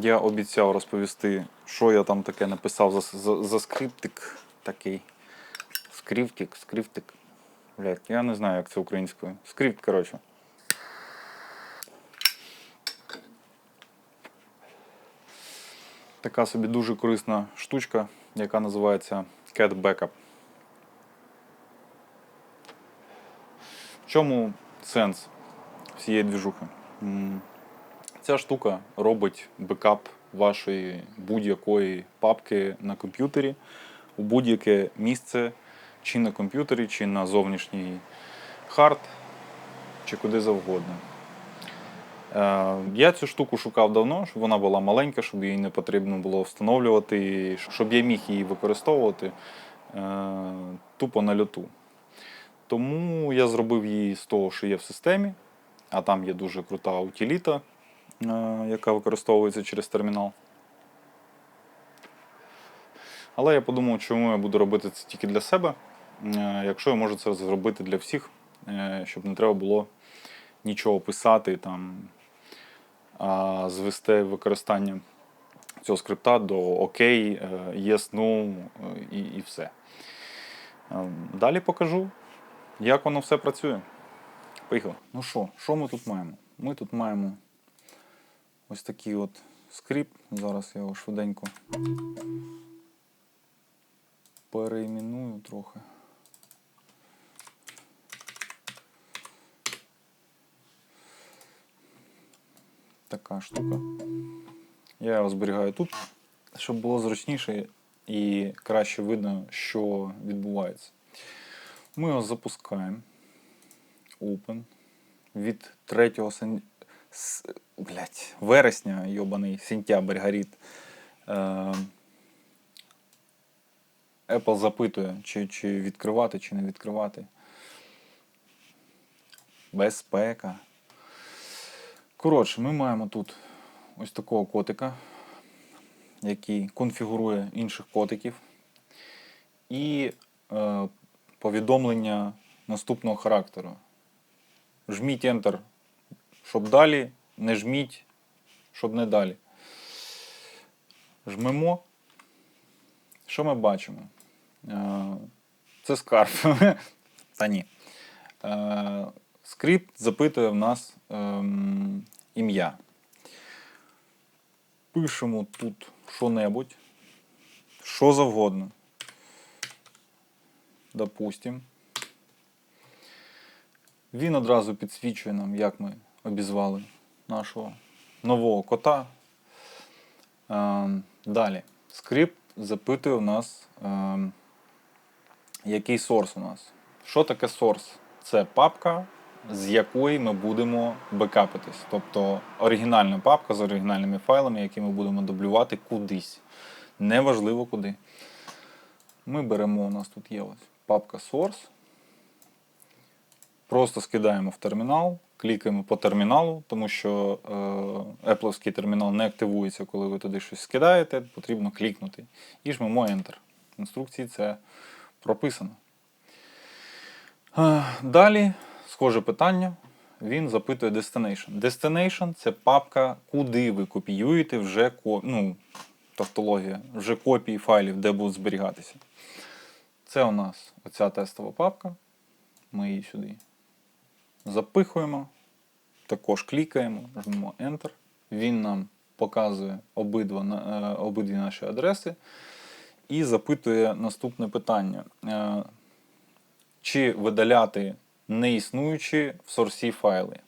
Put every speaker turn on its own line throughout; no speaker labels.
Я обіцяв розповісти, що я там таке написав за, за, за скриптик такий. Скрифтик, скрифтик. Блять, я не знаю, як це українською. Скрипт, коротше. Така собі дуже корисна штучка, яка називається Cat Backup. В чому сенс всієї двіжухи? Ця штука робить бекап вашої будь-якої папки на комп'ютері у будь-яке місце, чи на комп'ютері, чи на зовнішній хард, чи куди завгодно. Е, Я цю штуку шукав давно, щоб вона була маленька, щоб її не потрібно було встановлювати, щоб я міг її використовувати е, тупо на льоту. Тому я зробив її з того, що є в системі, а там є дуже крута утиліта, яка використовується через термінал. Але я подумав, чому я буду робити це тільки для себе, е, якщо я можу це зробити для всіх, е, щоб не треба було нічого писати, там, звести використання цього скрипта до е, yes, no е, і, і все. Е, Далі покажу, як воно все працює. Поїхали. Ну що, що ми тут маємо? Ми тут маємо ось такий от скрипт. Зараз я його швиденько переіменую трохи. Така штука. Я його зберігаю тут, щоб було зручніше і краще видно, що відбувається. Ми його запускаємо. Open. Від 3 сен... блядь, вересня, йобаний, сентябрь горить. Е... Apple запитує, чи, чи відкривати, чи не відкривати. Безпека. Коротше, ми маємо тут ось такого котика, який конфігурує інших котиків. І е, повідомлення наступного характеру. Жміть Enter, щоб далі, не жміть, щоб не далі. Жмемо. Що ми бачимо? Е, Це скарб. Та ні. Е, Скрипт запитує в нас ем, ім'я. Пишемо тут що-небудь, що завгодно. Допустим. Він одразу підсвічує нам, як ми обізвали нашого нового кота. Ем, далі. Скрипт запитує у нас, ем, який сорс у нас. Що таке сорс? Це папка, з якої ми будемо бекапитись. Тобто оригінальна папка з оригінальними файлами, які ми будемо дублювати кудись. Неважливо куди. Ми беремо, у нас тут є ось папка source. Просто скидаємо в термінал, клікаємо по терміналу, тому що е, Apple термінал не активується, коли ви туди щось скидаєте, потрібно клікнути. І жмемо Enter. В інструкції це прописано. Е, Далі, схоже питання, він запитує Destination. Destination це папка, куди ви копіюєте вже ну, тавтологія, вже копії файлів, де будуть зберігатися. Це у нас оця тестова папка. Ми її сюди запихуємо, також клікаємо, жмемо Enter. Він нам показує обидва, е, обидві наші адреси і запитує наступне питання. Е, Чи видаляти неіснуючі в сорсі файли?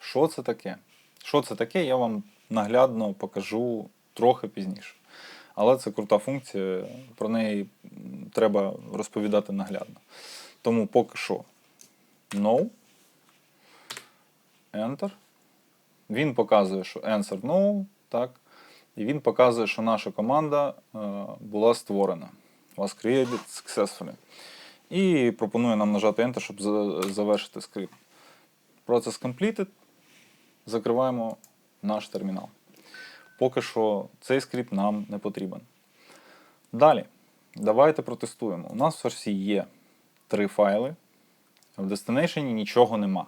Що це таке? Що це таке, я вам наглядно покажу трохи пізніше. Але це крута функція, про неї треба розповідати наглядно. Тому поки що no. Enter. Він показує, що answer no, так. І він показує, що наша команда е, була створена. Was created successfully. І пропонує нам нажати Enter, щоб завершити скрипт. Process completed. Закриваємо наш термінал. Поки що цей скрипт нам не потрібен. Далі, давайте протестуємо. У нас в сорсі є три файли, в Destination нічого нема.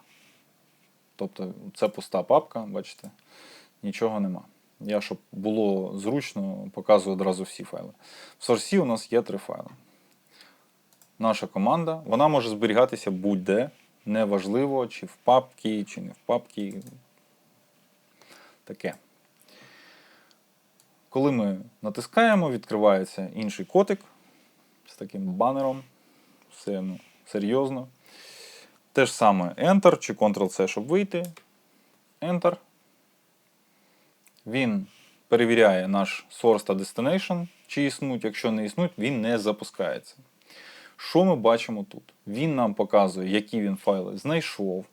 Тобто це пуста папка, бачите, нічого нема. Я, щоб було зручно, показую одразу всі файли. В Source у нас є три файли. Наша команда, вона може зберігатися будь-де, неважливо, чи в папці, чи не в папці. Таке. Коли ми натискаємо, відкривається інший котик з таким банером. Все ну, серйозно. Те ж саме Enter чи Ctrl-C, щоб вийти. Enter. Він перевіряє наш source та destination, чи існують. Якщо не існують, він не запускається. Що ми бачимо тут? Він нам показує, які він файли знайшов,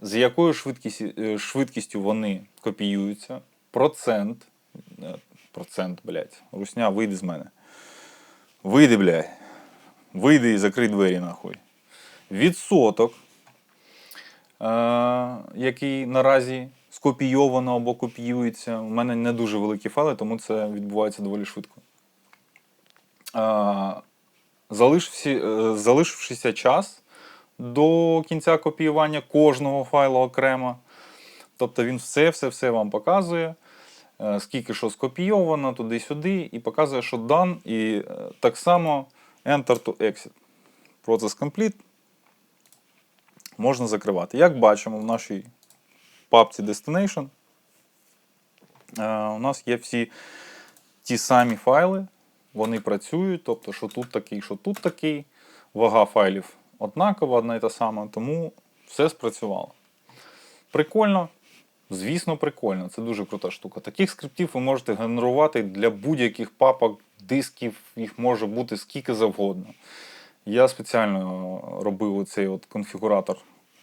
з якою швидкістю, е, вони копіюються, процент. е, Процент, блядь, русня, вийди з мене. Вийди, блядь. Вийди і закрий двері, нахуй. Відсоток, е, який наразі скопійовано або копіюється. У мене не дуже великі файли, тому це відбувається доволі швидко. Е, е, залишившися час до кінця копіювання кожного файлу окремо. Тобто він все-все-все вам показує, скільки що скопійовано туди-сюди, і показує, що дан, і так само Enter to Exit. Процес complete. Можна закривати. Як бачимо, в нашій папці Destination е, у нас є всі ті самі файли, вони працюють, тобто, що тут такий, що тут такий. Вага файлів однакова, одна і та сама, тому все спрацювало. Прикольно. Звісно, прикольно. Це дуже крута штука. Таких скриптів ви можете генерувати для будь-яких папок, дисків, їх може бути скільки завгодно. Я спеціально робив оцей от конфігуратор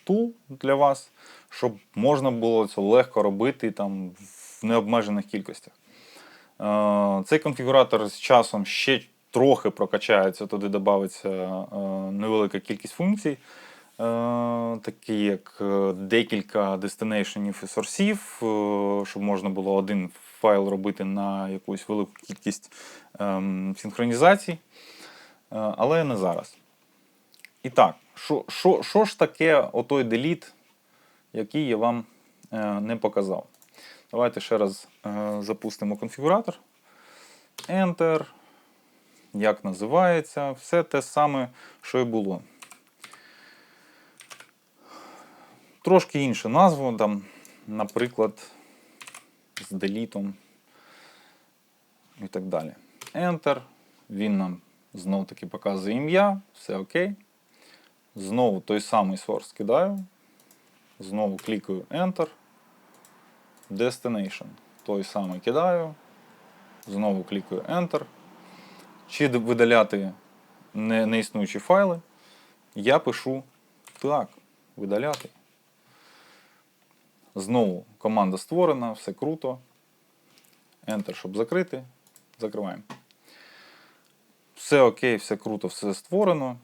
tool для вас, щоб можна було це легко робити там, в необмежених кількостях. Е, Цей конфігуратор з часом ще трохи прокачається, туди додається е, невелика кількість функцій, е, такі як декілька дестинейшенів і сорсів, щоб можна було один файл робити на якусь велику кількість ем, синхронізацій, але не зараз. І так, що, що, що ж таке отой деліт, який я вам е, не показав? Давайте ще раз е, запустимо конфігуратор. Enter. Як називається, все те саме, що і було. Трошки іншу назву, там, наприклад, з делітом і так далі. Enter. Він нам знов таки показує ім'я, все окей. Знову той самий source кидаю. Знову клікаю Enter. Destination. Той самий кидаю. Знову клікаю Enter. Чи видаляти не- неіснуючі файли. Я пишу так, видаляти. Знову команда створена, все круто. Enter, щоб закрити. Закриваємо. Все окей, все круто, все створено.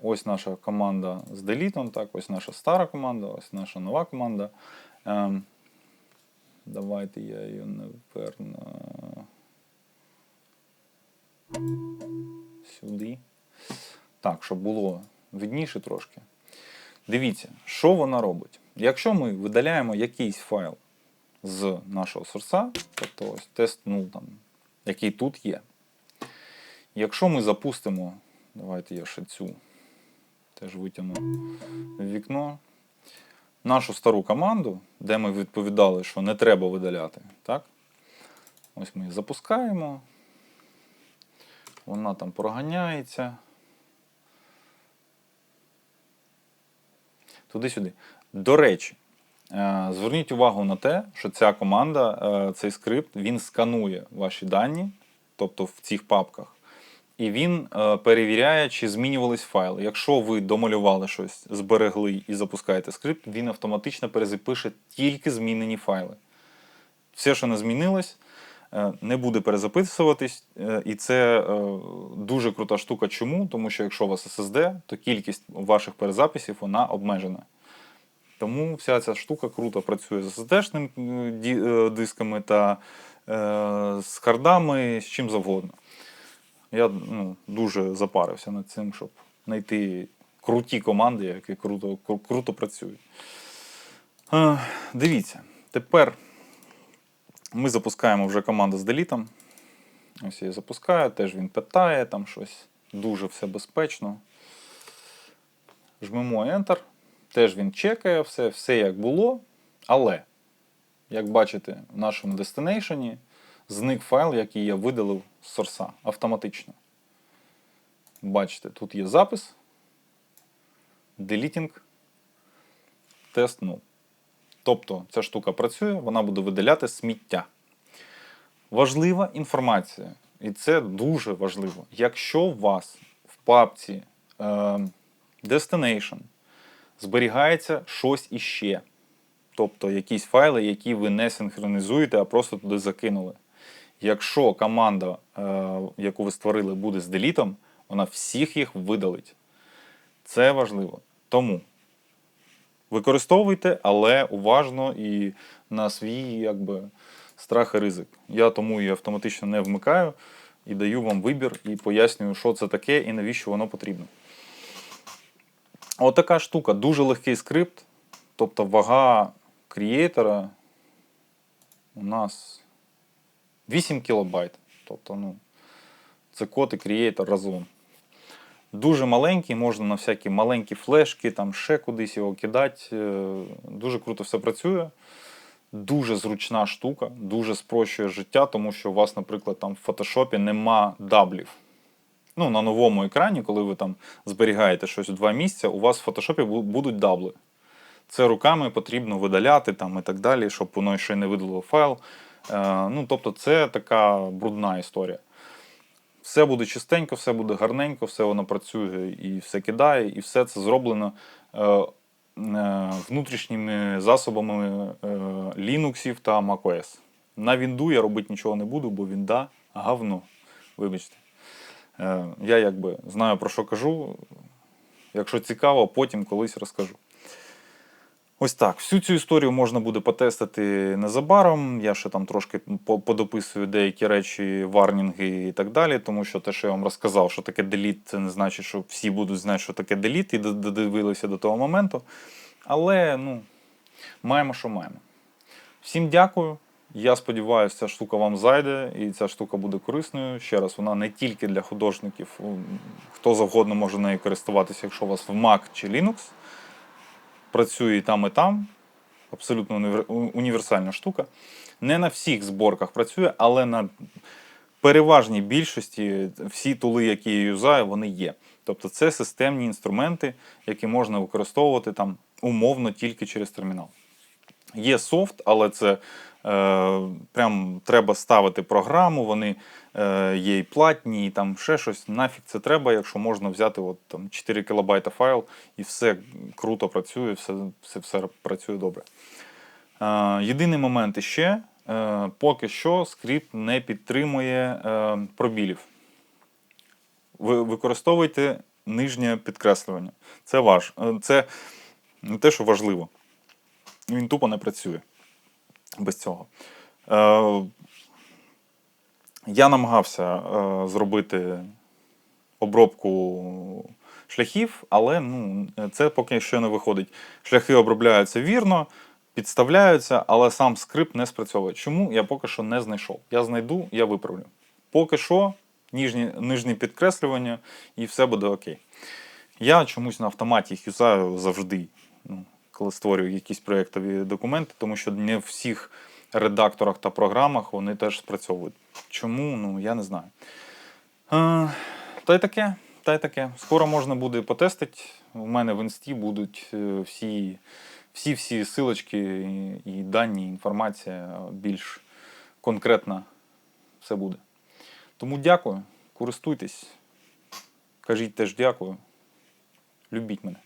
Ось наша команда з делітом, так, ось наша стара команда, ось наша нова команда. Ем, давайте я її наверно сюди. Так, щоб було видніше трошки. Дивіться, що вона робить. Якщо ми видаляємо якийсь файл з нашого сорса, тобто ось тест 0, там, який тут є. Якщо ми запустимо, давайте я ще цю теж витягну в вікно, нашу стару команду, де ми відповідали, що не треба видаляти. Так? Ось ми її запускаємо. Вона там проганяється. Туди-сюди. До речі, е, зверніть увагу на те, що ця команда, е, цей скрипт, він сканує ваші дані, тобто в цих папках, і він е, перевіряє, чи змінювались файли. Якщо ви домалювали щось, зберегли і запускаєте скрипт, він автоматично перезапише тільки змінені файли. Все, що не змінилось, е, не буде перезаписуватись. е, І це дуже крута штука. Чому? Тому що якщо у вас SSD, то кількість ваших перезаписів вона обмежена. Тому вся ця штука круто працює з SSD-шним ді- е, дисками та з хардами, з чим завгодно. Я ну, дуже запарився над цим, щоб знайти круті команди, які круто, кру- круто працюють. Е, дивіться, тепер Ми запускаємо вже команду з делітом. Ось я запускаю, теж він питає там щось. Дуже все безпечно. Жмемо Enter. Теж він чекає все, все як було. Але, як бачите, в нашому destination зник файл, який я видалив з сорса автоматично. Бачите, тут є запис. Deleting. Тест null. Тобто ця штука працює, вона буде видаляти сміття. Важлива інформація, і це дуже важливо. Якщо у вас в папці е, Destination зберігається щось іще, тобто якісь файли, які ви не синхронізуєте, а просто туди закинули. Якщо команда, е, яку ви створили, буде з делітом, вона всіх їх видалить. Це важливо. Тому використовуйте, але уважно і на свій якби, страх і ризик. Я тому і автоматично не вмикаю і даю вам вибір і пояснюю, що це таке і навіщо воно потрібно. Отака штука, дуже легкий скрипт. Тобто вага креатора у нас 8 кілобайт. Тобто, ну, це код і креатор разом. Дуже маленький, можна на всякі маленькі флешки, там ще кудись його кидати. Е, Дуже круто все працює. Дуже зручна штука, дуже спрощує життя, тому що у вас, наприклад, там в фотошопі нема даблів. Ну, на новому екрані, коли ви там зберігаєте щось у два місця, у вас в фотошопі будуть дабли. Це руками потрібно видаляти там, і так далі, щоб воно ще не видалило файл. Е, ну, тобто, це така брудна історія. Все буде чистенько, все буде гарненько, все воно працює і все кидає, і все це зроблено е, е, внутрішніми засобами Linux та macOS. На Вінду я робити нічого не буду, бо Вінда говно. Вибачте. Я якби знаю про що кажу. Якщо цікаво, потім колись розкажу. Ось так. Всю цю історію можна буде потестити незабаром. Я ще там трошки подописую деякі речі, варнінги і так далі, тому що те, що я вам розказав, що таке деліт, це не значить, що всі будуть знати, що таке деліт, і додивилися до того моменту. Але ну, маємо, що маємо. Всім дякую. Я сподіваюся, ця штука вам зайде і ця штука буде корисною. Ще раз, вона не тільки для художників, хто завгодно може нею користуватися, якщо у вас в Mac чи Linux працює і там, і там. Абсолютно універсальна штука. Не на всіх зборках працює, але на переважній більшості всі тули, які я юзаю, вони є. Тобто це системні інструменти, які можна використовувати там умовно тільки через термінал. Є софт, але це е, прям треба ставити програму, вони є і платні, і там ще щось. Нафіг це треба, якщо можна взяти от, там, 4 кілобайта файл і все круто працює, все, все, все працює добре. Е, єдиний момент іще, е, поки що скрипт не підтримує е, пробілів. Ви використовуйте нижнє підкреслювання. Це важ. е, Це не те, що важливо. Він тупо не працює без цього. Я намагався е, зробити обробку шляхів, але ну, це поки що не виходить. Шляхи обробляються вірно, підставляються, але сам скрипт не спрацьовує. Чому я поки що не знайшов? Я знайду, я виправлю. Поки що ніжні, нижні підкреслювання і все буде окей. Я чомусь на автоматі їх юзаю завжди, ну, коли створюю якісь проєктові документи, тому що не всіх редакторах та програмах вони теж спрацьовують. Чому? Ну, я не знаю. Е, та й таке, та й таке. Скоро можна буде потестити. У мене в інсті будуть е, всі, всі, всі силочки і, і дані, інформація більш конкретна. Все буде. Тому дякую, користуйтесь. Кажіть теж дякую. Любіть мене.